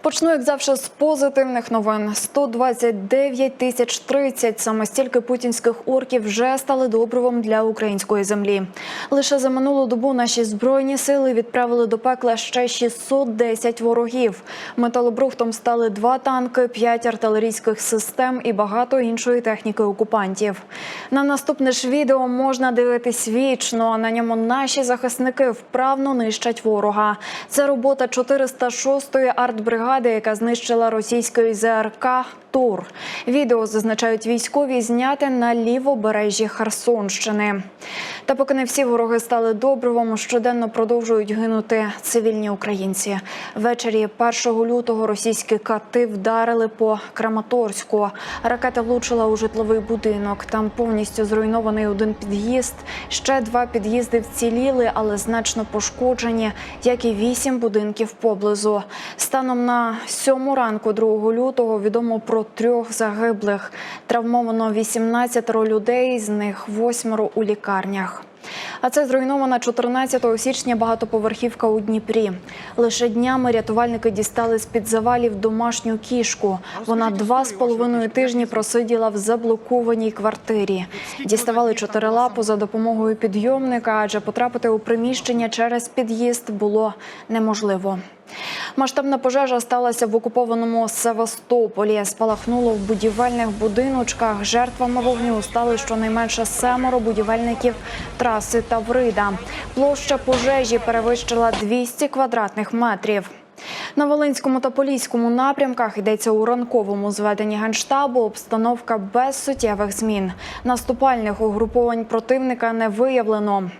Почну, як завжди, з позитивних новин. 129 тисяч 30 саме стільки путінських орків вже стали добривом для української землі. Лише за минулу добу наші збройні сили відправили до пекла ще 610 ворогів. Металобрухтом стали два танки, п'ять артилерійських систем і багато іншої техніки окупантів. На наступне ж відео можна дивитись вічно. На ньому наші захисники вправно нищать ворога. Це робота 406-ї артбригади, яка знищила російської ЗРК Тур. Відео зазначають військові зняте на лівобережжі Херсонщини. Та поки не всі вороги стали добривом, щоденно продовжують гинути цивільні українці. Ввечері 1 лютого російські кати вдарили по Краматорську. Ракета влучила у житловий будинок. Там повністю зруйнований один під'їзд. Ще два під'їзди вціліли, але значно пошкоджені, як і вісім будинків поблизу. Станом на сьому ранку 2 лютого відомо про трьох загиблих. Травмовано 18 людей, з них восьмеро у лікарнях. А це зруйнована 14 січня багатоповерхівка у Дніпрі. Лише днями рятувальники дістали з під завалів домашню кішку. Вона два з половиною тижні просиділа в заблокованій квартирі. Діставали чотирилапу за допомогою підйомника, адже потрапити у приміщення через під'їзд було неможливо. Масштабна пожежа сталася в окупованому Севастополі. Спалахнуло в будівельних будиночках. Жертвами вогню стали щонайменше семеро будівельників траси Таврида. Площа пожежі перевищила 200 квадратних метрів. На Волинському та Поліському напрямках йдеться у ранковому зведенні генштабу. Обстановка без суттєвих змін. Наступальних угруповань противника не виявлено.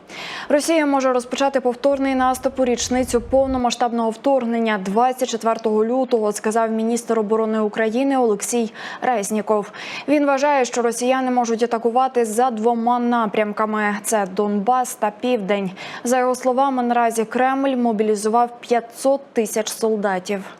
Росія може розпочати повторний наступ у річницю повномасштабного вторгнення 24 лютого, сказав міністр оборони України Олексій Резніков. Він вважає, що росіяни можуть атакувати за двома напрямками: це Донбас та Південь. За його словами, наразі Кремль мобілізував 500 тисяч солдатів.